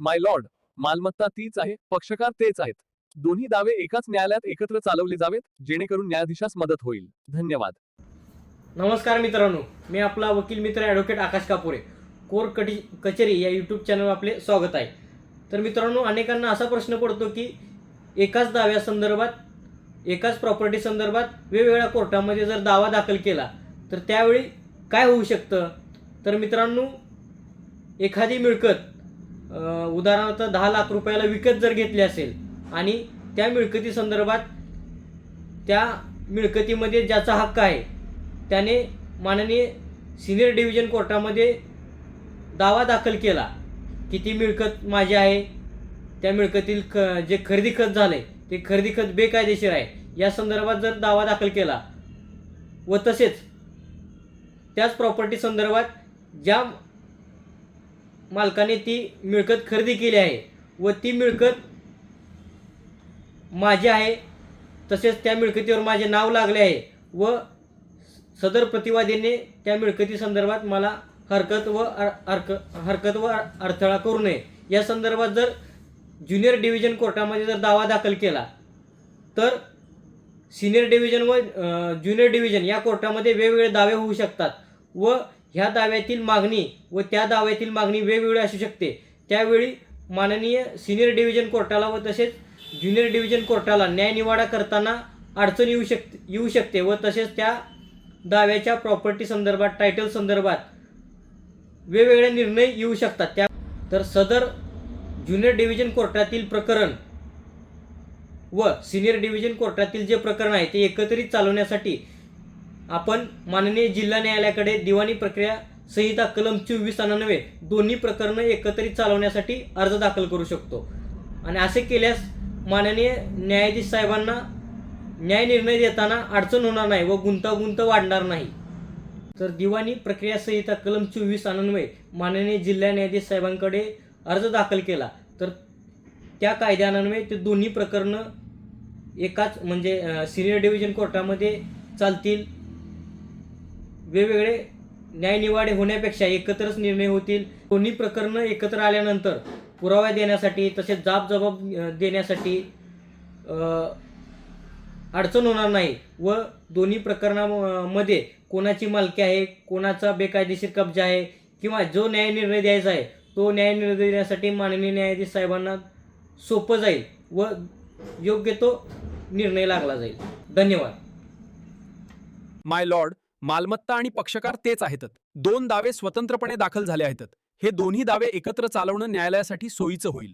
माय Lord मालमत्ता तीच आहे पक्षकार तेच आहेत. दोन्ही दावे एकाच न्यायालयात एकत्र चालवले जावेत जेणेकरून न्यायाधीशास मदत होईल. धन्यवाद. नमस्कार मित्रांनो मी आपला वकील मित्र ॲडव्होकेट आकाश कापुरे. कोर कटी कचेरी या यूट्यूब चॅनलवर आपले स्वागत आहे. तर मित्रांनो अनेकांना असा प्रश्न पडतो की एकाच दाव्यासंदर्भात एकाच प्रॉपर्टी संदर्भात वेगवेगळ्या कोर्टामध्ये जर दावा दाखल केला तर त्यावेळी काय होऊ शकतं? तर मित्रांनो एखादी मिळकत उदाहरणार्थ दहा लाख रुपयाला विकत जर घेतली असेल आणि त्या मिळकती संदर्भात त्या मिळकतीमध्ये ज्याचा हक्क आहे त्याने माननीय सिनियर डिव्हिजन कोर्टामध्ये दावा दाखल केला की ती मिळकत माझी आहे. त्या मिळकतील ख जे खरेदी खत झाले ते खरेदी खत बेकायदेशीर आहे. या संदर्भात जर दावा दाखल केला व तसेच त्याच प्रॉपर्टी संदर्भात ज्या मालकाने ती मिळकत खरेदी केली आहे व ती मिळकत माझी आहे. तसेच त्या मिळकतीवर माझे नाव लागले आहे व सदर प्रतिवादीने त्या मिळकती संदर्भात मला हरकत व अर्क हरकत व अडथळा करू नये. या संदर्भात जर ज्युनियर डिव्हिजन कोर्टामध्ये जर दावा दाखल केला तर सिनियर डिव्हिजन व ज्युनियर डिव्हिजन या कोर्टामध्ये वेगवेगळे दावे होऊ शकतात व ह्या दाव्यातील मागणी व त्या दाव्यातील मागणी वेगवेगळी असू शकते. त्यावेळी माननीय सिनियर डिव्हिजन कोर्टाला व तसेच ज्युनियर डिव्हिजन कोर्टाला न्यायनिवाडा करताना अडचण येऊ शक येऊ शकते व तसेच त्या दाव्याच्या प्रॉपर्टी संदर्भात टायटल संदर्भात वेगवेगळे निर्णय येऊ शकतात. त्या तर सदर ज्युनियर डिव्हिजन कोर्टातील प्रकरण व सिनियर डिव्हिजन कोर्टातील जे प्रकरण आहे ते एकत्रित चालवण्यासाठी आपण माननीय जिल्हा न्यायालयाकडे दिवाणी प्रक्रिया संहिता कलम चोवीस अनानवे दोन्ही प्रकरणं एकत्रित चालवण्यासाठी अर्ज दाखल करू शकतो. आणि असे केल्यास माननीय न्यायाधीश साहेबांना न्याय निर्णय देताना अडचण होणार नाही व गुंतागुंत वाढणार नाही. तर दिवाणी प्रक्रिया संहिता कलम चोवीस अन्वये माननीय जिल्हा न्यायाधीश साहेबांकडे अर्ज दाखल केला तर त्या कायद्यान्वये ते दोन्ही प्रकरणं एकाच म्हणजे सिनियर डिव्हिजन कोर्टामध्ये चालतील. वेगवेगळे न्यायनिवाडे होण्यापेक्षा एकत्रच निर्णय होतील. दोन्ही प्रकरणं एकत्र आल्यानंतर पुरावा देण्यासाठी तसेच जाब जबाब देण्यासाठी अडचण होणार नाही व दोन्ही प्रकरणामध्ये कोणाची मालकी आहे कोणाचा बेकायदेशीर कब्जा आहे किंवा जो न्याय निर्णय द्यायचा आहे तो न्याय निर्णय देण्यासाठी माननीय न्यायाधीश साहेबांना सोपं जाईल व योग्य तो निर्णय लागला जाईल. धन्यवाद. माय लॉर्ड मालमत्ता आणि पक्षकार तेच आहेत दोन दावे स्वतंत्रपणे दाखल झाले आहेत हे दोन्ही दावे एकत्र चालवणं न्यायालयासाठी सोयीचं होईल.